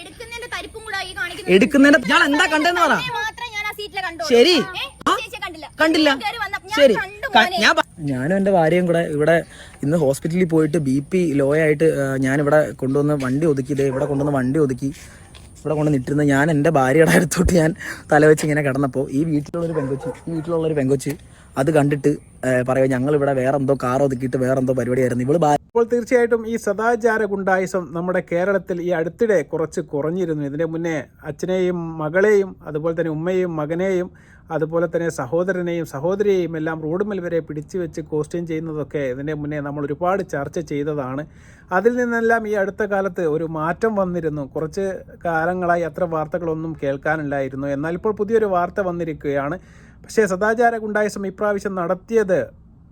എടുക്കുന്നതിന്റെ എടുക്കുന്നതിന്റെ എന്താ കണ്ടെന്ന് പറ. ഞാൻ ശരി. കണ്ടില്ല. ഞാൻ ഞാൻ ശരി. ഞാൻ ഞാനും എന്റെ ഭാര്യയും കൂടെ ഇവിടെ ഇന്ന് ഹോസ്പിറ്റലിൽ പോയിട്ട് ബി പി ലോ ആയിട്ട് ഞാനിവിടെ കൊണ്ടുവന്ന് വണ്ടി ഒതുക്കി. ഇതേ ഇവിടെ കൊണ്ടുവന്ന് വണ്ടി ഒതുക്കി. ഇവിടെ കൊണ്ട് നിട്ടിരുന്ന ഞാൻ എന്റെ ഭാര്യയുടെ അടുത്തോട്ട് ഞാൻ തലവെച്ച് ഇങ്ങനെ കിടന്നപ്പോൾ ഈ വീട്ടിലുള്ളൊരു പെങ്കൊച്ച് ഈ വീട്ടിലുള്ളൊരു പെങ്കൊച്ച് അത് കണ്ടിട്ട് പറയുക ഞങ്ങൾ ഇവിടെ വേറെന്തോ കാർ ഒതുക്കിയിട്ട് വേറെന്തോ പരിപാടിയായിരുന്നു. ഇവൾ ഭാര്യ അപ്പോൾ തീർച്ചയായിട്ടും ഈ സദാചാര ഗുണ്ടായിസം നമ്മുടെ കേരളത്തിൽ ഈ അടുത്തിടെ കുറച്ച് കുറഞ്ഞിരുന്നു. ഇതിന്റെ മുന്നേ അച്ഛനെയും മകളെയും അതുപോലെ തന്നെ ഉമ്മയെയും മകനെയും അതുപോലെ തന്നെ സഹോദരനെയും സഹോദരിയെയും എല്ലാം റോഡുമൽ വരെ പിടിച്ചു വെച്ച് കോസ്റ്റ്യൂം ചെയ്യുന്നതൊക്കെ ഇതിന്റെ മുന്നേ നമ്മൾ ഒരുപാട് ചർച്ച ചെയ്തതാണ്. അതിൽ നിന്നെല്ലാം ഈ അടുത്ത കാലത്ത് ഒരു മാറ്റം വന്നിരുന്നു. കുറച്ച് കാലങ്ങളായി അത്ര വാർത്തകളൊന്നും കേൾക്കാനില്ലായിരുന്നു. എന്നാൽ ഇപ്പോൾ പുതിയൊരു വാർത്ത വന്നിരിക്കുകയാണ്. പക്ഷേ സദാചാര ഗുണ്ടായിസം ഇപ്രാവശ്യം നടത്തിയത്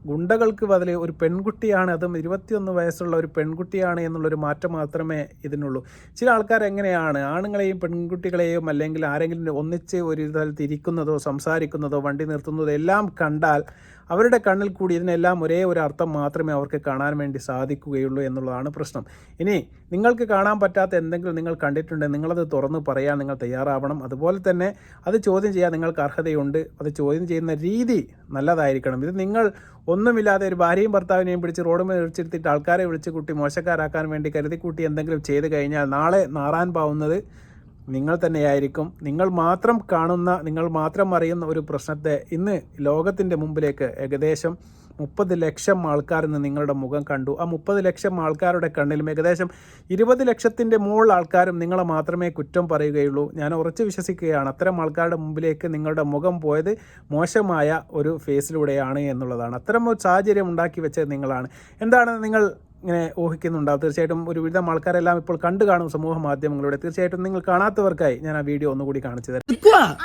ഗുണ്ടകൾക്ക് ബദൽ ഒരു പെൺകുട്ടിയാണ് അതും ഇരുപത്തിയൊന്ന് വയസ്സുള്ള ഒരു പെൺകുട്ടിയാണ് എന്നുള്ളൊരു മാറ്റം മാത്രമേ ഇതിനുള്ളൂ. ചില ആൾക്കാർ എങ്ങനെയാണ്? ആണുങ്ങളെയും പെൺകുട്ടികളെയും അല്ലെങ്കിൽ ആരെങ്കിലും ഒന്നിച്ച് ഒരു സ്ഥലത്ത് ഇരിക്കുന്നതോ സംസാരിക്കുന്നതോ വണ്ടി നിർത്തുന്നതോ എല്ലാം കണ്ടാൽ അവരുടെ കണ്ണിൽ കൂടി ഇതിനെല്ലാം ഒരേ ഒരു അർത്ഥം മാത്രമേ അവർക്ക് കാണാൻ വേണ്ടി സാധിക്കുകയുള്ളൂ എന്നുള്ളതാണ് പ്രശ്നം. ഇനി നിങ്ങൾക്ക് കാണാൻ പറ്റാത്ത എന്തെങ്കിലും നിങ്ങൾ കണ്ടിട്ടുണ്ടെങ്കിൽ നിങ്ങളത് തുറന്ന് പറയാൻ നിങ്ങൾ തയ്യാറാവണം. അതുപോലെ തന്നെ അത് ചോദ്യം ചെയ്യാൻ നിങ്ങൾക്ക് അർഹതയുണ്ട്. അത് ചോദ്യം ചെയ്യുന്ന രീതി നല്ലതായിരിക്കണം. ഇത് നിങ്ങൾ ഒന്നുമില്ലാതെ ഒരു ഭാര്യയും ഭർത്താവിനെയും പിടിച്ച് റോഡ് മേൽ വിളിച്ചിരുത്തിയിട്ട് ആൾക്കാരെ വിളിച്ച് കൂട്ടി മോശക്കാരാക്കാൻ വേണ്ടി കരുതി കൂട്ടി എന്തെങ്കിലും ചെയ്ത് കഴിഞ്ഞാൽ നാളെ നാറാൻ പാവുന്നത് നിങ്ങൾ തന്നെയായിരിക്കും. നിങ്ങൾ മാത്രം കാണുന്ന നിങ്ങൾ മാത്രം അറിയുന്ന ഒരു പ്രശ്നത്തെ ഇന്ന് ലോകത്തിന്റെ മുമ്പിലേക്ക് ഏകദേശം മുപ്പത് ലക്ഷം ആൾക്കാർ ഇന്ന് നിങ്ങളുടെ മുഖം കണ്ടു. ആ മുപ്പത് ലക്ഷം ആൾക്കാരുടെ കണ്ണിലും ഏകദേശം ഇരുപത് ലക്ഷത്തിന്റെ മുകളിൽ ആൾക്കാരും നിങ്ങളെ മാത്രമേ കുറ്റം പറയുകയുള്ളൂ. ഞാൻ ഉറച്ചു വിശ്വസിക്കുകയാണ്. അത്തരം ആൾക്കാരുടെ മുമ്പിലേക്ക് നിങ്ങളുടെ മുഖം പോയത് മോശമായ ഒരു ഫേസിലൂടെയാണ് എന്നുള്ളതാണ്. അത്തരം ഒരു സാഹചര്യം ഉണ്ടാക്കി വെച്ചത് നിങ്ങളാണ്. എന്താണ് നിങ്ങൾ ഇങ്ങനെ ഊഹിക്കുന്നുണ്ടാവും. തീർച്ചയായിട്ടും ഒരു ഒരുവിധം ആൾക്കാരെല്ലാം ഇപ്പോൾ കണ്ടു കാണും സമൂഹ മാധ്യമങ്ങളിലൂടെ. തീർച്ചയായിട്ടും നിങ്ങൾ കാണാത്തവർക്കായി ഞാൻ ആ വീഡിയോ ഒന്നുകൂടി കാണിച്ചു തരാം.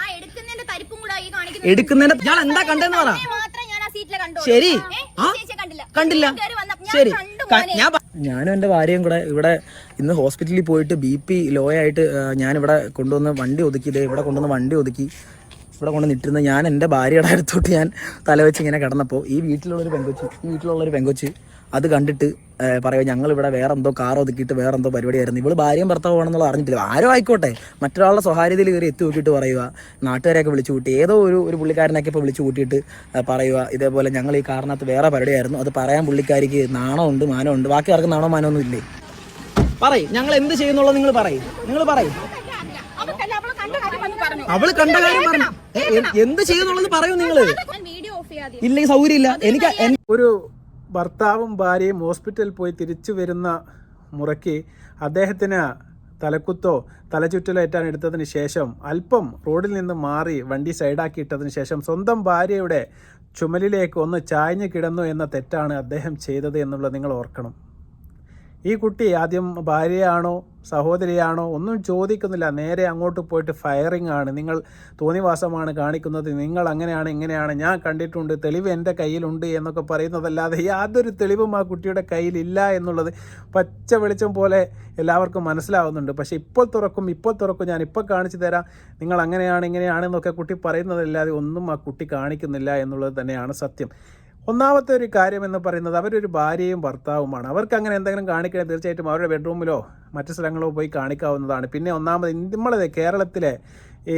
ആ എടുക്കുന്നതിന്റെ എന്താ കണ്ടെന്ന് പറ. ഇതിനെ മാത്രം ഞാൻ ആ സീറ്റിലെ കണ്ടു ശരി. കണ്ടില്ല. ശരി. ഞാനും എന്റെ ഭാര്യയും കൂടെ ഇവിടെ ഇന്ന് ഹോസ്പിറ്റലിൽ പോയിട്ട് ബി പി ലോ ആയിട്ട് ഞാനിവിടെ കൊണ്ടുവന്ന് വണ്ടി ഒതുക്കി ഇതേ ഇവിടെ കൊണ്ടുവന്ന് വണ്ടി ഒതുക്കി. ഇവിടെ കൊണ്ട് നിട്ടിരുന്ന ഞാൻ എന്റെ ഭാര്യയുടെ അടുത്തോട്ട് ഞാൻ തലവെച്ച് ഇങ്ങനെ കിടന്നപ്പോൾ ഈ വീട്ടിലുള്ളൊരു പെങ്കൊച്ച് ഈ വീട്ടിലുള്ളൊരു പെങ്കൊച്ച് അത് കണ്ടിട്ട് പറയുക ഞങ്ങളിവിടെ വേറെ എന്തോ കാർ ഒതുക്കിയിട്ട് വേറെ എന്തോ പരിപാടിയായിരുന്നു. ഇവൾ ഭാര്യയും ഭർത്താവാണെന്നുള്ള അറിഞ്ഞിട്ടില്ല. ആരോ ആയിക്കോട്ടെ. മറ്റൊരാളുടെ സ്വകാര്യതയിൽ കയറി എത്തി നോക്കിയിട്ട് പറയുക നാട്ടുകാരെയൊക്കെ വിളിച്ചു കൂട്ടി. ഏതോ ഒരു ഒരു പുള്ളിക്കാരനൊക്കെ ഇപ്പോൾ വിളിച്ചു കൂട്ടിയിട്ട് പറയുക ഇതേപോലെ ഞങ്ങൾ ഈ കാറിനകത്ത് വേറെ പരിപാടിയായിരുന്നു. അത് പറയാൻ പുള്ളിക്കാരിക്ക് നാണമുണ്ട് മാനമുണ്ട്. ബാക്കി ആർക്കും നാണോ മാനമൊന്നും ഇല്ലേ? പറയും. ഞങ്ങൾ എന്ത് ചെയ്യുന്നുള്ളത് നിങ്ങൾ പറയും. നിങ്ങൾ പറയും. അവൾ കണ്ട കാര്യം പറഞ്ഞു. എന്ത് ചെയ്യുന്നുള്ളത് പറയൂ നിങ്ങൾ ഞാൻ വീഡിയോ ഓഫ് ചെയ്യാതെ ഇല്ലെങ്കിൽ സൗകര്യമില്ല. എനിക്ക് ഒരു ഭർത്താവും ഭാര്യയും ഹോസ്പിറ്റലിൽ പോയി തിരിച്ചു വരുന്ന മുറയ്ക്ക് അദ്ദേഹത്തിന് തലക്കുത്തോ തലചുറ്റലോ ഏറ്റാൻ എടുത്തതിന് ശേഷം അല്പം റോഡിൽ നിന്ന് മാറി വണ്ടി സൈഡാക്കി ഇട്ടതിന് ശേഷം സ്വന്തം ഭാര്യയുടെ ചുമലിലേക്ക് ഒന്ന് ചായഞ്ഞു കിടന്നു എന്ന തെറ്റാണ് അദ്ദേഹം ചെയ്തത് എന്നുള്ളത് നിങ്ങൾ ഓർക്കണം. ഈ കുട്ടി ആദ്യം ഭാര്യയാണോ സഹോദരിയാണോ ഒന്നും ചോദിക്കുന്നില്ല. നേരെ അങ്ങോട്ട് പോയിട്ട് ഫയറിംഗ് ആണ്. നിങ്ങൾ തോന്നിവാസമാണ് കാണിക്കുന്നത്. നിങ്ങൾ അങ്ങനെയാണ് ഇങ്ങനെയാണ്. ഞാൻ കണ്ടിട്ടുണ്ട്. തെളിവ് എന്റെ കയ്യിലുണ്ട് എന്നൊക്കെ പറയുന്നതല്ലാതെ യാതൊരു തെളിവും ആ കുട്ടിയുടെ കയ്യിലില്ല എന്നുള്ളത് പച്ച വെളിച്ചം പോലെ എല്ലാവർക്കും മനസ്സിലാവുന്നുണ്ട്. പക്ഷേ ഇപ്പോൾ തുറക്കും ഇപ്പോൾ തുറക്കും. ഞാൻ ഇപ്പോൾ കാണിച്ചു തരാം. നിങ്ങൾ അങ്ങനെയാണ് ഇങ്ങനെയാണെന്നൊക്കെ കുട്ടി പറയുന്നതല്ലാതെ ഒന്നും ആ കുട്ടി കാണിക്കുന്നില്ല എന്നുള്ളത് തന്നെയാണ് സത്യം. ഒന്നാമത്തെ ഒരു കാര്യം എന്ന് പറയുന്നത് അവരൊരു ഭാര്യയും ഭർത്താവുമാണ്. അവർക്ക് അങ്ങനെ എന്തെങ്കിലും കാണിക്കണേ തീർച്ചയായിട്ടും അവരുടെ ബെഡ്റൂമിലോ മറ്റു സ്ഥലങ്ങളോ പോയി കാണിക്കാവുന്നതാണ്. പിന്നെ ഒന്നാമത് നമ്മളത് കേരളത്തിലെ ഈ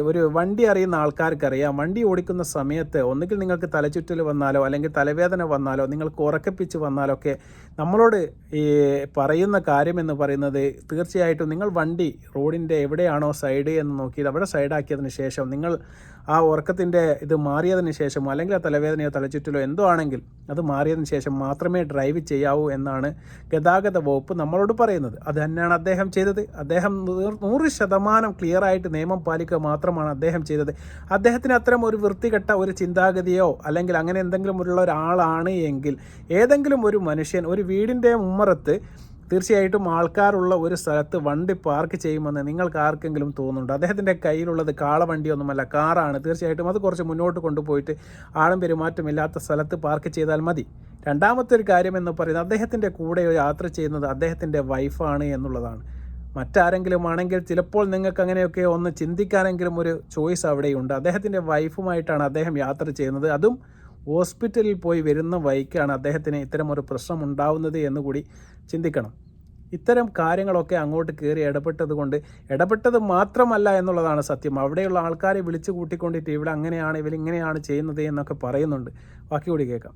ഒരു വണ്ടി അറിയുന്ന ആൾക്കാർക്കറിയാം. വണ്ടി ഓടിക്കുന്ന സമയത്ത് ഒന്നുകിൽ നിങ്ങൾക്ക് തലചുറ്റൽ വന്നാലോ അല്ലെങ്കിൽ തലവേദന വന്നാലോ നിങ്ങൾക്ക് ഉറക്കപ്പിച്ച് വന്നാലോ ഒക്കെ നമ്മളോട് ഈ പറയുന്ന കാര്യമെന്ന് പറയുന്നത് തീർച്ചയായിട്ടും നിങ്ങൾ വണ്ടി റോഡിന്റെ എവിടെയാണോ സൈഡ് എന്ന് നോക്കി അവിടെ സൈഡാക്കിയതിന് ശേഷം നിങ്ങൾ ആ ഉറക്കത്തിന്റെ ഇത് മാറിയതിന് ശേഷം അല്ലെങ്കിൽ ആ തലവേദനയോ തലചുറ്റലോ എന്തോ ആണെങ്കിൽ അത് മാറിയതിന് ശേഷം മാത്രമേ ഡ്രൈവ് ചെയ്യാവൂ എന്നാണ് ഗതാഗത വകുപ്പ് നമ്മളോട് പറയുന്നത്. അത് തന്നെയാണ് അദ്ദേഹം ചെയ്തത്. അദ്ദേഹം നൂറ് ശതമാനം ക്ലിയർ ആയിട്ട് നിയമം പാലിക്കുക മാത്രമാണ് അദ്ദേഹം ചെയ്തത്. അദ്ദേഹത്തിന് അത്തരം ഒരു വൃത്തികെട്ട ഒരു ചിന്താഗതിയോ അല്ലെങ്കിൽ അങ്ങനെ എന്തെങ്കിലും ഉള്ള ഒരാളാണ് എങ്കിൽ ഏതെങ്കിലും ഒരു മനുഷ്യൻ ഒരു വീടിന്റെ ഉമ്മറത്ത് തീർച്ചയായിട്ടും ആൾക്കാരുള്ള ഒരു സ്ഥലത്ത് വണ്ടി പാർക്ക് ചെയ്യുമെന്ന് നിങ്ങൾക്ക് ആർക്കെങ്കിലും തോന്നുന്നുണ്ട്? അദ്ദേഹത്തിന്റെ കയ്യിലുള്ളത് കാളവണ്ടിയൊന്നുമല്ല കാറാണ്. തീർച്ചയായിട്ടും അത് കുറച്ച് മുന്നോട്ട് കൊണ്ടുപോയിട്ട് ആളും പെരുമാറ്റമില്ലാത്ത സ്ഥലത്ത് പാർക്ക് ചെയ്താൽ മതി. രണ്ടാമത്തെ ഒരു കാര്യം എന്ന് പറയുന്നത് അദ്ദേഹത്തിന്റെ കൂടെ യാത്ര ചെയ്യുന്നത് അദ്ദേഹത്തിന്റെ വൈഫാണ് എന്നുള്ളതാണ്. മറ്റാരെങ്കിലും ആണെങ്കിൽ ചിലപ്പോൾ നിങ്ങൾക്ക് അങ്ങനെയൊക്കെ ഒന്ന് ചിന്തിക്കാനെങ്കിലും ഒരു ചോയ്സ് അവിടെയുണ്ട്. അദ്ദേഹത്തിന്റെ വൈഫുമായിട്ടാണ് അദ്ദേഹം യാത്ര ചെയ്യുന്നത്. അതും ഹോസ്പിറ്റലിൽ പോയി വരുന്ന വൈക്കാണ് അദ്ദേഹത്തിന് ഇത്തരം ഒരു പ്രശ്നം ഉണ്ടാവുന്നത് എന്നുകൂടി ചിന്തിക്കണം. ഇത്തരം കാര്യങ്ങളൊക്കെ അങ്ങോട്ട് കയറി ഇടപെട്ടത് കൊണ്ട് ഇടപെട്ടത് മാത്രമല്ല എന്നുള്ളതാണ് സത്യം. അവിടെയുള്ള ആൾക്കാരെ വിളിച്ചു കൂട്ടിക്കൊണ്ടിട്ട് ഇവിടെ അങ്ങനെയാണ് ഇവരിങ്ങനെയാണ് ചെയ്യുന്നത് എന്നൊക്കെ പറയുന്നുണ്ട്. ബാക്കി കൂടി കേൾക്കാം.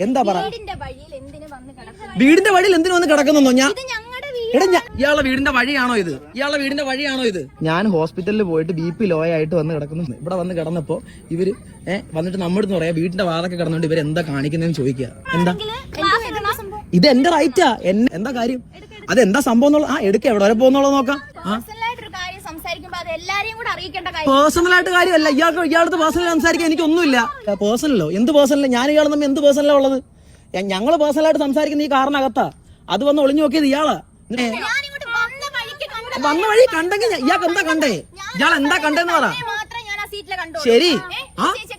എന്താ പറ? വീടിന്റെ വഴിയിൽ എന്തിനു വന്ന് കിടക്കുന്നത് വീടിന്റെ വഴിയിൽ എന്തിനു വന്ന് കിടക്കുന്നോ ഞാൻ ഇത് ഞങ്ങളുടെ വീട്. എടാ ഞാ- വീടിന്റെ വഴിയാണോ ഇത്? ഇയാളെ വീടിന്റെ വഴിയാണോ ഇത്? ഞാൻ ഹോസ്പിറ്റലിൽ പോയിട്ട് ബി പി ലോ ആയിട്ട് വന്ന് കിടക്കുന്നു. ഇവിടെ വന്ന് കിടന്നപ്പോ ഇവർ ഏഹ് വന്നിട്ട് നമ്മുടെ പറയാ വീടിന്റെ വാതൊക്കെ കിടന്നുകൊണ്ട് ഇവർ എന്താ കാണിക്കുന്നതെന്ന് ചോദിക്കുക എന്താ? ഇത് എന്റെ റൈറ്റാ എന്നെ എന്താ കാര്യം? അതെന്താ സംഭവം എന്നുള്ള ആ എടുക്ക എവിടെ വരെ പോകുന്നുള്ളത് നോക്കാം. അത് എല്ലാരെയും കൂടെ അറിയിക്കേണ്ട കാര്യം. പേഴ്സണൽ ആയിട്ട് കാര്യമല്ല. ഇയാൾക്ക് ഇയാളുടെ പേഴ്സണൽ സംസാരിക്കാൻ എനിക്കൊന്നുമില്ല. പേഴ്സണലോ? എന്ത് പേഴ്സണലോ? ഞാൻ ഇയാൾ തമ്മിൽ എന്ത് പേഴ്സണലാ ഉള്ളത്? ഞങ്ങൾ പേഴ്സണലായിട്ട് സംസാരിക്കുന്ന ഈ കാറിനകത്താ. അത് വന്ന് ഒളിഞ്ഞു നോക്കിയത് ഇയാളാ. വന്ന വഴിക്ക് കണ്ട വന്ന വഴി കണ്ടെങ്കിൽ ഞാൻ- ഇയാൾക്ക് എന്താ കണ്ടേ? ഇയാൾ എന്താ കണ്ടെന്ന് പറ. മാത്രമേ ഞാൻ ആ സീറ്റിലെ കണ്ടു. ശരി.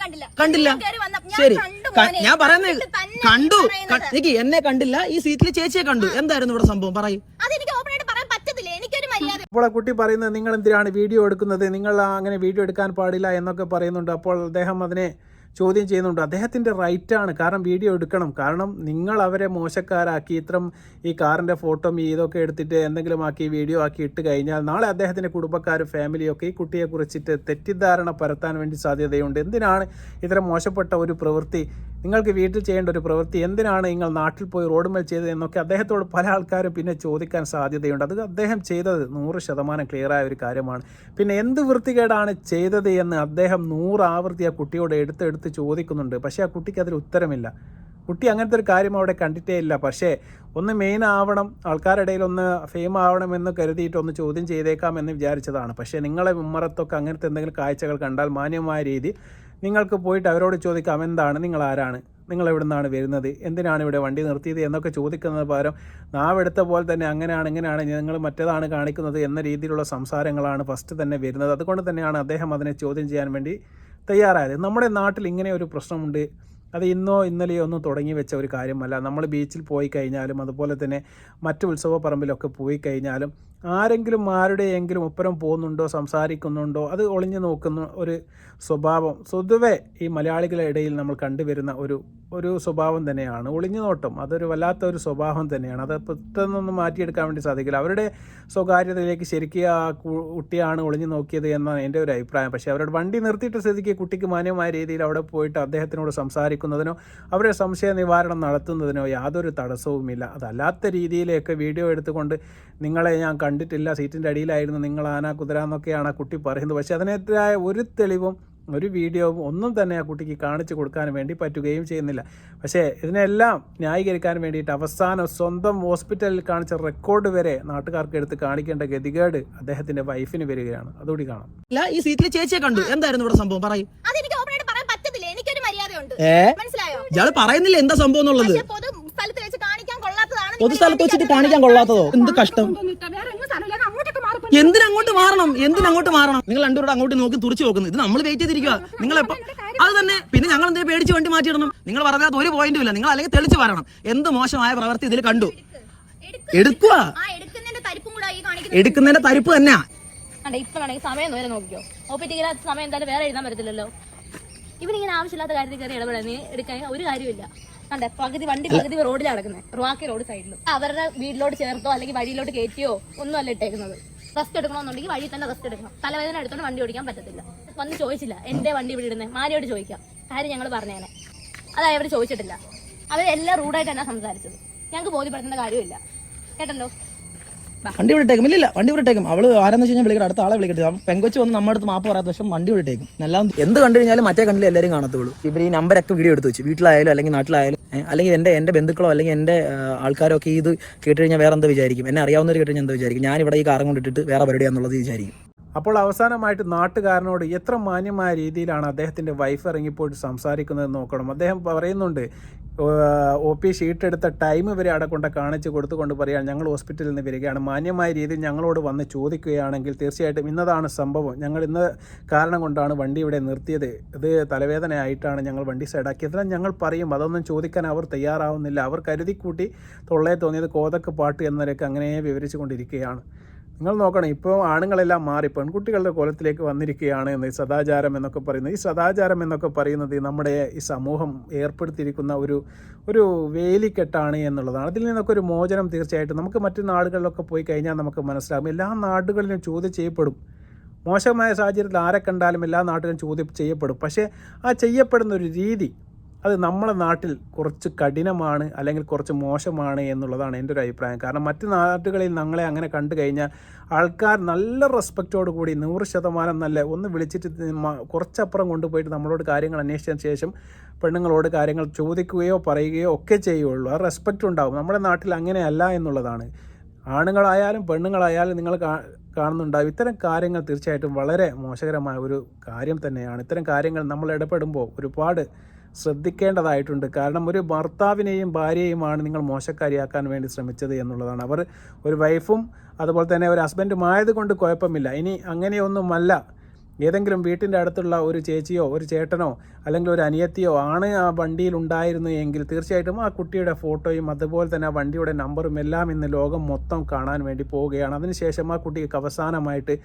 കണ്ടില്ല. കണ്ടില്ല. കേറി വന്ന- ഞാൻ ശരി. കണ്ടു മോനെ. ഞാൻ പറയുന്നത് കണ്ടു. എന്നെ കണ്ടില്ല. ഈ സീറ്റിൽ ചേച്ചിയെ കണ്ടു. എന്തായിരുന്നു ഇവിടെ സംഭവം? പറയൂ അതെനിക്ക് ഓപ്പൺ ആയിട്ട് പറയാൻ പറ്റത്തില്ല എനിക്കൊരു മര്യാദ അപ്പോൾ കുട്ടി പറയുന്നത് നിങ്ങൾ എന്തിനാണ് വീഡിയോ എടുക്കുന്നത്? നിങ്ങൾ അങ്ങനെ വീഡിയോ എടുക്കാൻ പാടില്ല എന്നൊക്കെ പറയുന്നുണ്ട്. അപ്പോൾ അദ്ദേഹം അതിനെ ചോദ്യം ചെയ്യുന്നുണ്ട്. അദ്ദേഹത്തിന്റെ റൈറ്റാണ്. കാരണം വീഡിയോ എടുക്കണം. കാരണം നിങ്ങൾ അവരെ മോശക്കാരാക്കി ഇത്രം ഈ കാറിന്റെ ഫോട്ടോ ഇതൊക്കെ എടുത്തിട്ട് എന്തെങ്കിലും ആക്കി വീഡിയോ ആക്കി ഇട്ട് കഴിഞ്ഞാൽ നാളെ അദ്ദേഹത്തിന്റെ കുടുംബക്കാരും ഫാമിലിയൊക്കെ ഈ കുട്ടിയെ കുറിച്ചിട്ട് തെറ്റിദ്ധാരണ പരത്താൻ വേണ്ടി സാധ്യതയുണ്ട്. എന്തിനാണ് ഇത്തരം മോശപ്പെട്ട ഒരു പ്രവൃത്തി? നിങ്ങൾക്ക് വീട്ടിൽ ചെയ്യേണ്ട ഒരു പ്രവൃത്തി എന്തിനാണ് നിങ്ങൾ നാട്ടിൽ പോയി റോഡുമേൽ ചെയ്തത് എന്നൊക്കെ അദ്ദേഹത്തോട് പല ആൾക്കാരും പിന്നെ ചോദിക്കാൻ സാധ്യതയുണ്ട്. അത് അദ്ദേഹം ചെയ്തത് നൂറ് ശതമാനം ക്ലിയറായ ഒരു കാര്യമാണ്. പിന്നെ എന്ത് വൃത്തികേടാണ് ചെയ്തത് എന്ന് അദ്ദേഹം നൂറ് ആവൃത്തി ആ കുട്ടിയോട് എടുത്തെടുത്ത് ചോദിക്കുന്നുണ്ട്. പക്ഷേ ആ കുട്ടിക്ക് അതിൽ ഉത്തരമില്ല. കുട്ടി അങ്ങനത്തെ ഒരു കാര്യം അവിടെ കണ്ടിട്ടേ ഇല്ല. പക്ഷേ ഒന്ന് മെയിൻ ആവണം ആൾക്കാരുടെ ഒന്ന് ഫെയിം ആവണമെന്ന് കരുതിയിട്ട് ഒന്ന് ചോദ്യം ചെയ്തേക്കാം എന്ന് വിചാരിച്ചതാണ്. പക്ഷേ നിങ്ങളെ ഉമ്മറത്തൊക്കെ അങ്ങനത്തെ എന്തെങ്കിലും കാഴ്ചകൾ കണ്ടാൽ മാന്യമായ രീതി നിങ്ങൾക്ക് പോയിട്ട് അവരോട് ചോദിക്കാം എന്താണ്? നിങ്ങൾ ആരാണ്? നിങ്ങൾ എവിടെ നിന്നാണ് വരുന്നത്? എന്തിനാണ് ഇവിടെ വണ്ടി നിർത്തിയത്? എന്നൊക്കെ ചോദിക്കുന്നത് പകരം നാവെടുത്ത പോലെ തന്നെ അങ്ങനെയാണ് ഇങ്ങനെയാണ് നിങ്ങൾ മറ്റേതാണ് കാണിക്കുന്നത് എന്ന രീതിയിലുള്ള സംസാരങ്ങളാണ് ഫസ്റ്റ് തന്നെ വരുന്നത്. അതുകൊണ്ട് തന്നെയാണ് അദ്ദേഹം അതിനെ ചോദ്യം ചെയ്യാൻ വേണ്ടി തയ്യാറായത്. നമ്മുടെ നാട്ടിൽ ഇങ്ങനെ ഒരു പ്രശ്നമുണ്ട്. അത് ഇന്നോ ഇന്നലെയോ ഒന്നും തുടങ്ങി വെച്ച ഒരു കാര്യമല്ല. നമ്മൾ ബീച്ചിൽ പോയി കഴിഞ്ഞാലും അതുപോലെ തന്നെ മറ്റു ഉത്സവ പറമ്പിലൊക്കെ പോയി കഴിഞ്ഞാലും ആരെങ്കിലും ആരുടെയെങ്കിലും ഒപ്പരം പോകുന്നുണ്ടോ സംസാരിക്കുന്നുണ്ടോ അത് ഒളിഞ്ഞു നോക്കുന്ന ഒരു സ്വഭാവം. സ്വതുവേ ഈ മലയാളികളുടെ ഇടയിൽ നമ്മൾ കണ്ടുവരുന്ന ഒരു ഒരു സ്വഭാവം തന്നെയാണ്. ഒളിഞ്ഞു നോട്ടം അതൊരു വല്ലാത്ത ഒരു സ്വഭാവം തന്നെയാണ്. അത് പെട്ടെന്നൊന്നും മാറ്റിയെടുക്കാൻ വേണ്ടി സാധിക്കില്ല. അവരുടെ സ്വകാര്യതയിലേക്ക് ശരിക്കും ആ കുട്ടിയാണ് ഒളിഞ്ഞു നോക്കിയത് എന്നാണ് എന്റെ ഒരു അഭിപ്രായം. പക്ഷേ അവരുടെ വണ്ടി നിർത്തിയിട്ട് സ്ഥിതിക്ക് കുട്ടിക്ക് മാന്യമായ രീതിയിൽ അവിടെ പോയിട്ട് അദ്ദേഹത്തിനോട് സംസാരിക്കുന്നതിനോ അവരുടെ സംശയ നിവാരണം നടത്തുന്നതിനോ യാതൊരു തടസ്സവുമില്ല. അതല്ലാത്ത രീതിയിലൊക്കെ വീഡിയോ എടുത്തുകൊണ്ട് നിങ്ങളെ ഞാൻ കണ്ടിട്ടില്ല സീറ്റിന്റെ അടിയിലായിരുന്നു നിങ്ങൾ ആന കുതിര എന്നൊക്കെയാണ് ആ കുട്ടി പറയുന്നത്. പക്ഷേ അതിനെതിരായ ഒരു തെളിവും ഒരു വീഡിയോ ഒന്നും തന്നെ ആ കുട്ടിക്ക് കാണിച്ചു കൊടുക്കാൻ വേണ്ടി പറ്റുകയും ചെയ്യുന്നില്ല. പക്ഷേ ഇതിനെല്ലാം ന്യായീകരിക്കാൻ വേണ്ടിയിട്ട് അവസാനം സ്വന്തം ഹോസ്പിറ്റലിൽ കാണിച്ച റെക്കോർഡ് വരെ നാട്ടുകാർക്ക് എടുത്ത് കാണിക്കേണ്ട ഗതികേട് അദ്ദേഹത്തിന്റെ വൈഫിന് വരികയാണ്. അതുകൂടി കാണാം. ഈ സീറ്റിൽ ചേച്ചിയെ കണ്ടു. എന്തായിരുന്നു ഇവിടെ സംഭവം? പറയൂ. എനിക്കൊരു മര്യാദയുണ്ട്. മനസ്സിലായോ? ഇയാൾ പറയുന്നില്ല എന്താ സംഭവം എന്നുള്ളത്. പൊതു സ്ഥലത്ത് വെച്ച് കാണിക്കാൻ കൊള്ളാത്തതാണ് പൊതു സ്ഥലത്ത് വെച്ചിട്ട് കാണിക്കാൻ കൊള്ളാത്തതോ? എന്ത് കഷ്ടം വേറെ എങ്ങും സ്ഥലമില്ല അങ്ങോട്ടൊക്കെ മാറി എന്തിനങ്ങോട്ട് മാറണം? എന്തിനങ്ങോട്ട് മാറണം? നിങ്ങൾ രണ്ടുപേരും അങ്ങോട്ട് നോക്കി തുറച്ചു നോക്കുന്നു. ഇത് നമ്മൾ വെയിറ്റ് ചെയ്തിരിക്കുക നിങ്ങൾ എപ്പോ അത് തന്നെ പിന്നെ ഞങ്ങൾ എന്തെങ്കിലും പേടിച്ച് വണ്ടി മാറ്റിയിടണം? നിങ്ങൾ പറഞ്ഞാൽ ഒരു പോയിന്റും ഇല്ല. നിങ്ങൾ അല്ലെങ്കിൽ തെളിച്ച് പറയണം എന്ത് മോശമായ പ്രവൃത്തി ഇതിൽ കണ്ടു? എടുക്കുക ആ എടുക്കുന്നതിന്റെ തരിപ്പും തന്നെയാ. ഇപ്പഴാണെങ്കിൽ സമയം നോക്കിയോ നോക്കിക്കോ. ഒ ടിക്കറ്റ് സമയം എന്തായാലും വേറെ എഴുതാൻ പറ്റത്തില്ലല്ലോ. ഇവനിങ്ങനെ ആവശ്യമില്ലാത്ത കാര്യത്തിൽ കയറി എടുക്കാൻ ഒരു കാര്യമില്ല കണ്ടേ പകുതി വണ്ടി പകുതി റോഡിൽ കിടക്കുന്നത് റുവാക്കി റോഡ് സൈഡിലും അവരുടെ വീട്ടിലോട്ട് ചേർത്തോ അല്ലെങ്കിൽ വഴിയിലോട്ട് കയറ്റിയോ ഒന്നും അല്ല ഇട്ടേക്കുന്നത്. റെസ്റ്റ് എടുക്കണമെന്നുണ്ടെങ്കിൽ വഴി തന്നെ റെസ്റ്റ് എടുക്കണം. തലവേദന എടുത്തോണ്ട് വണ്ടി ഓടിക്കാൻ പറ്റത്തില്ല. വന്ന് ചോദിച്ചില്ല എന്റെ വണ്ടി ഇവിടെ ഇടുന്നത് മാരിയോട് ചോദിക്കാം. കാര്യം ഞങ്ങൾ പറഞ്ഞേനെ. അതായത് അവർ ചോദിച്ചിട്ടില്ല. അവരെല്ലാം റൂഡായിട്ട് തന്നെ സംസാരിച്ചത്. ഞങ്ങൾക്ക് ബോധ്യപ്പെടുത്തേണ്ട കാര്യമില്ല. കേട്ടല്ലോ? വണ്ടി വിട്ടേക്കും ഇല്ലില്ല വണ്ടി വിട്ടേക്കും അവൾ ആരെന്ന് വെച്ച് കഴിഞ്ഞാൽ വിളിക്കട്ടെ അടുത്ത ആളെ വിളിക്കട്ടെ. അപ്പൊ പെങ്കൊച്ച് വന്ന് നമ്മുടെ അടുത്ത് മാപ്പ് പറയാത്ത പക്ഷേ വണ്ടി വിട്ടേക്കും എല്ലാം എന്ത് കണ്ടു കഴിഞ്ഞാലും മറ്റേ കണ്ടില്ല എല്ലാവരും കാണത്തുള്ളൂ. ഇവർ ഈ നമ്പരൊക്കെ വീഡിയോ എടുത്ത് വെച്ച്. വീട്ടിലായാലും അല്ലെങ്കിൽ നാട്ടിലായാലും അല്ലെങ്കിൽ എന്റെ എന്റെ ബന്ധുക്കളോ അല്ലെങ്കിൽ എന്റെ ആ, ആൾക്കാരോ ഒക്കെ ഇത് കേട്ട് കഴിഞ്ഞാൽ വേറെ എന്താ വിചാരിക്കും? എന്നെ അറിയാവുന്നവർ കേട്ട് കഴിഞ്ഞാൽ എന്താ വിചാരിക്കും? ഞാൻ ഇവിടെ ഈ കാറും കൊണ്ടിട്ടിട്ട് വേറെ പരിപാടിയാണെന്നുള്ളത് വിചാരിക്കും. അപ്പോൾ അവസാനമായിട്ട് നാട്ടുകാരനോട് എത്ര മാന്യമായ രീതിയിലാണ് അദ്ദേഹത്തിന്റെ വൈഫ് ഇറങ്ങിപ്പോയിട്ട് സംസാരിക്കുന്നത് നോക്കണം. അദ്ദേഹം പറയുന്നുണ്ട് ഒ പി ഷീറ്റ് എടുത്ത ടൈം വരെ അവിടെ കൊണ്ട് കാണിച്ച് കൊടുത്തുകൊണ്ട് പറയുകയാണ് ഞങ്ങൾ ഹോസ്പിറ്റലിൽ നിന്ന് വരികയാണ്. മാന്യമായ രീതിയിൽ ഞങ്ങളോട് വന്ന് ചോദിക്കുകയാണെങ്കിൽ തീർച്ചയായിട്ടും ഇന്നതാണ് സംഭവം. ഞങ്ങൾ ഇന്ന് കാരണം കൊണ്ടാണ് വണ്ടി ഇവിടെ നിർത്തിയത്. ഇത് തലവേദനയായിട്ടാണ് ഞങ്ങൾ വണ്ടി സൈഡാക്കിയത്. എന്നാൽ ഞങ്ങൾ പറയും അതൊന്നും ചോദിക്കാൻ അവർ തയ്യാറാവുന്നില്ല. അവർ കരുതിക്കൂട്ടി തൊള്ളയെ തോന്നിയത് കോതക്ക് പാട്ട് എന്നവരൊക്കെ അങ്ങനെ വിവരിച്ചു കൊണ്ടിരിക്കുകയാണ്. നിങ്ങൾ നോക്കണം ഇപ്പോൾ ആണുങ്ങളെല്ലാം മാറി പെൺകുട്ടികളുടെ കോലത്തിലേക്ക് വന്നിരിക്കുകയാണ് എന്ന് ഈ സദാചാരം എന്നൊക്കെ പറയുന്നത്. ഈ സദാചാരം എന്നൊക്കെ പറയുന്നത് നമ്മുടെ ഈ സമൂഹം ഏർപ്പെടുത്തിയിരിക്കുന്ന ഒരു ഒരു വേലിക്കെട്ടാണ് എന്നുള്ളതാണ്. അതിൽ നിന്നൊക്കെ ഒരു മോചനം തീർച്ചയായിട്ടും നമുക്ക് മറ്റു നാടുകളിലൊക്കെ പോയി കഴിഞ്ഞാൽ നമുക്ക് മനസ്സിലാകും. എല്ലാ നാടുകളിലും ചോദ്യം ചെയ്യപ്പെടും. മോശമായ സാഹചര്യത്തിൽ ആരെ കണ്ടാലും എല്ലാ നാട്ടിലും ചോദ്യം ചെയ്യപ്പെടും. പക്ഷേ ആ ചെയ്യപ്പെടുന്ന ഒരു രീതി അത് നമ്മുടെ നാട്ടിൽ കുറച്ച് കഠിനമാണ് അല്ലെങ്കിൽ കുറച്ച് മോശമാണ് എന്നുള്ളതാണ് എന്റെ ഒരു അഭിപ്രായം. കാരണം മറ്റ് നാട്ടുകളിൽ ഞങ്ങളെ അങ്ങനെ കണ്ടു കഴിഞ്ഞാൽ ആൾക്കാർ നല്ല റെസ്പെക്റ്റോട് കൂടി നൂറ് ശതമാനം നല്ല ഒന്ന് വിളിച്ചിട്ട് കുറച്ചപ്പുറം കൊണ്ടുപോയിട്ട് നമ്മളോട് കാര്യങ്ങൾ അന്വേഷിച്ചതിന് ശേഷം പെണ്ണുങ്ങളോട് കാര്യങ്ങൾ ചോദിക്കുകയോ പറയുകയോ ഒക്കെ ചെയ്യുള്ളൂ. ആ റെസ്പെക്റ്റ് ഉണ്ടാവും. നമ്മുടെ നാട്ടിൽ അങ്ങനെയല്ല എന്നുള്ളതാണ്. ആണുങ്ങളായാലും പെണ്ണുങ്ങളായാലും നിങ്ങൾ കാണുന്നുണ്ടാവും. ഇത്തരം കാര്യങ്ങൾ തീർച്ചയായിട്ടും വളരെ മോശകരമായ ഒരു കാര്യം തന്നെയാണ്. ഇത്തരം കാര്യങ്ങൾ നമ്മൾ ഇടപെടുമ്പോൾ ഒരുപാട് ശ്രദ്ധിക്കേണ്ടതായിട്ടുണ്ട്. കാരണം ഒരു ഭർത്താവിനെയും ഭാര്യയുമാണ് നിങ്ങൾ മോശക്കാരിയാക്കാൻ വേണ്ടി ശ്രമിച്ചത് എന്നുള്ളതാണ്. അവർ ഒരു വൈഫും അതുപോലെ തന്നെ ഒരു ഹസ്ബൻഡും ആയതുകൊണ്ട് കുഴപ്പമില്ല. ഇനി അങ്ങനെയൊന്നുമല്ല. ഏതെങ്കിലും വീട്ടിന്റെ അടുത്തുള്ള ഒരു ചേച്ചിയോ ഒരു ചേട്ടനോ അല്ലെങ്കിൽ ഒരു അനിയത്തിയോ ആണ് ആ വണ്ടിയിൽ ഉണ്ടായിരുന്നു എങ്കിൽ തീർച്ചയായിട്ടും ആ കുട്ടിയുടെ ഫോട്ടോയും അതുപോലെ തന്നെ ആ വണ്ടിയുടെ നമ്പറും എല്ലാം ഇന്ന് ലോകം മൊത്തം കാണാൻ വേണ്ടി പോവുകയാണ്. അതിനുശേഷം ആ കുട്ടിക്ക് അവസാനമായിട്ട്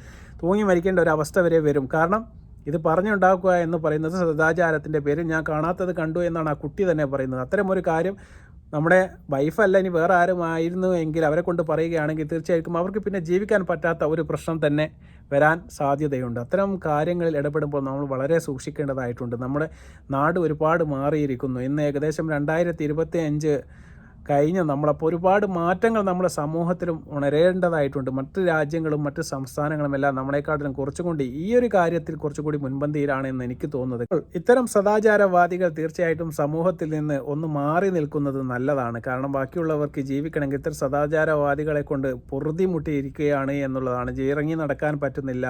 തൂങ്ങി മരിക്കേണ്ട ഒരു അവസ്ഥ വരെ വരും. കാരണം ഇത് പറഞ്ഞുണ്ടാക്കുക എന്ന് പറയുന്നത് സദാചാരത്തിന്റെ പേരിൽ ഞാൻ കാണാത്തത് കണ്ടു എന്നാണ് ആ കുട്ടി തന്നെ പറയുന്നത്. അത്തരം ഒരു കാര്യം നമ്മുടെ വൈഫല്ല ഇനി വേറെ ആരുമായിരുന്നു എങ്കിൽ അവരെ കൊണ്ട് പറയുകയാണെങ്കിൽ തീർച്ചയായിട്ടും അവർക്ക് പിന്നെ ജീവിക്കാൻ പറ്റാത്ത ഒരു പ്രശ്നം തന്നെ വരാൻ സാധ്യതയുണ്ട്. അത്തരം കാര്യങ്ങളിൽ ഇടപെടുമ്പോൾ നമ്മൾ വളരെ സൂക്ഷിക്കേണ്ടതായിട്ടുണ്ട്. നമ്മുടെ നാട് ഒരുപാട് മാറിയിരിക്കുന്നു. ഇന്ന് ഏകദേശം രണ്ടായിരത്തി കഴിഞ്ഞ് നമ്മളപ്പോൾ ഒരുപാട് മാറ്റങ്ങൾ നമ്മുടെ സമൂഹത്തിലും ഉണരേണ്ടതായിട്ടുണ്ട്. മറ്റ് രാജ്യങ്ങളും മറ്റ് സംസ്ഥാനങ്ങളും എല്ലാം നമ്മളെക്കാട്ടിലും കുറച്ചുകൂടി ഈ ഒരു കാര്യത്തിൽ കുറച്ചുകൂടി മുൻപന്തിയിലാണ് എന്ന് എനിക്ക് തോന്നുന്നത്. ഇത്തരം സദാചാരവാദികൾ തീർച്ചയായിട്ടും സമൂഹത്തിൽ നിന്ന് ഒന്ന് മാറി നിൽക്കുന്നത് നല്ലതാണ്. കാരണം ബാക്കിയുള്ളവർക്ക് ജീവിക്കണമെങ്കിൽ ഇത്തരം സദാചാരവാദികളെ കൊണ്ട് പൊറുതിമുട്ടിയിരിക്കുകയാണ് എന്നുള്ളതാണ്. ഇറങ്ങി നടക്കാൻ പറ്റുന്നില്ല.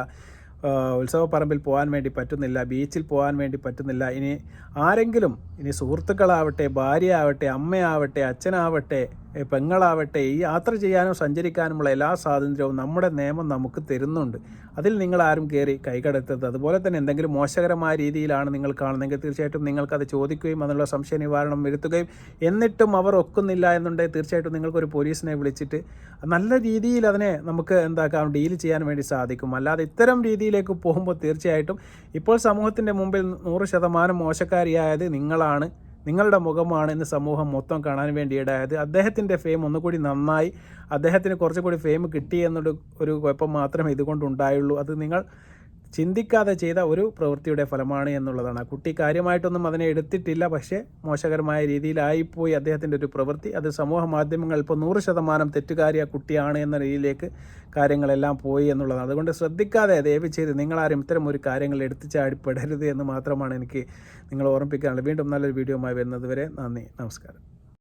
ഉത്സവപ്പറമ്പിൽ പോകാൻ വേണ്ടി പറ്റുന്നില്ല ബീച്ചിൽ പോകാൻ വേണ്ടി പറ്റുന്നില്ല. ഇനി ആരെങ്കിലും ഇനി സുഹൃത്തുക്കളാവട്ടെ ഭാര്യ ആവട്ടെ അമ്മയാവട്ടെ അച്ഛനാവട്ടെ പെങ്ങളാവട്ടെ ഈ യാത്ര ചെയ്യാനോ സഞ്ചരിക്കാനുമുള്ള എല്ലാ സ്വാതന്ത്ര്യവും നമ്മുടെ നിയമം നമുക്ക് തരുന്നുണ്ട്. അതിൽ നിങ്ങൾ ആരും കയറി കൈകടത്തരുത്. അതുപോലെ തന്നെ എന്തെങ്കിലും മോശകരമായ രീതിയിലാണ് നിങ്ങൾ കാണുന്നതെങ്കിൽ തീർച്ചയായിട്ടും നിങ്ങൾക്കത് ചോദിക്കുകയും അതിനുള്ള സംശയ നിവാരണം വരുത്തുകയും എന്നിട്ടും അവർ ഒക്കുന്നില്ല എന്നുണ്ടെങ്കിൽ തീർച്ചയായിട്ടും നിങ്ങൾക്കൊരു പോലീസിനെ വിളിച്ചിട്ട് നല്ല രീതിയിൽ അതിനെ നമുക്ക് എന്താക്കാം ഡീൽ ചെയ്യാൻ വേണ്ടി സാധിക്കും. അല്ലാതെ ഇത്തരം രീതിയിലേക്ക് പോകുമ്പോൾ തീർച്ചയായിട്ടും ഇപ്പോൾ സമൂഹത്തിന്റെ മുമ്പിൽ നൂറ് ശതമാനം മോശക്കാരിയായത് നിങ്ങളാണ്. നിങ്ങളുടെ മുഖമാണ് ഇന്ന് സമൂഹം മൊത്തം കാണാൻ വേണ്ടി ഇടയായത് അദ്ദേഹത്തിന്റെ ഫെയിം ഒന്നുകൂടി നന്നായി. അദ്ദേഹത്തിന് കുറച്ചുകൂടി ഫെയിം കിട്ടി എന്നൊരു ഒരു കുഴപ്പം മാത്രമേ ഇതുകൊണ്ടുണ്ടായുള്ളൂ അത് നിങ്ങൾ ചിന്തിക്കാതെ ചെയ്ത ഒരു പ്രവൃത്തിയുടെ ഫലമാണ് എന്നുള്ളതാണ്. കുട്ടി കാര്യമായിട്ടൊന്നും അതിനെ എടുത്തിട്ടില്ല. പക്ഷേ മോശകരമായ രീതിയിലായിപ്പോയി അദ്ദേഹത്തിന്റെ ഒരു പ്രവൃത്തി. അത് സമൂഹ മാധ്യമങ്ങൾ ഇപ്പോൾ നൂറ് ശതമാനം തെറ്റുകാരിയ കുട്ടിയാണ് എന്ന രീതിയിലേക്ക് കാര്യങ്ങളെല്ലാം പോയി എന്നുള്ളതാണ്. അതുകൊണ്ട് ശ്രദ്ധിക്കാതെ ദയവ് ചെയ്ത് നിങ്ങളാരും ഇത്തരം ഒരു കാര്യങ്ങൾ എടുത്തു ചാടിപ്പെടരുത് എന്ന് മാത്രമാണ് എനിക്ക് നിങ്ങൾ ഓർമ്മിപ്പിക്കാനുള്ളത്. വീണ്ടും നല്ലൊരു വീഡിയോ വരെ നന്ദി. നമസ്കാരം.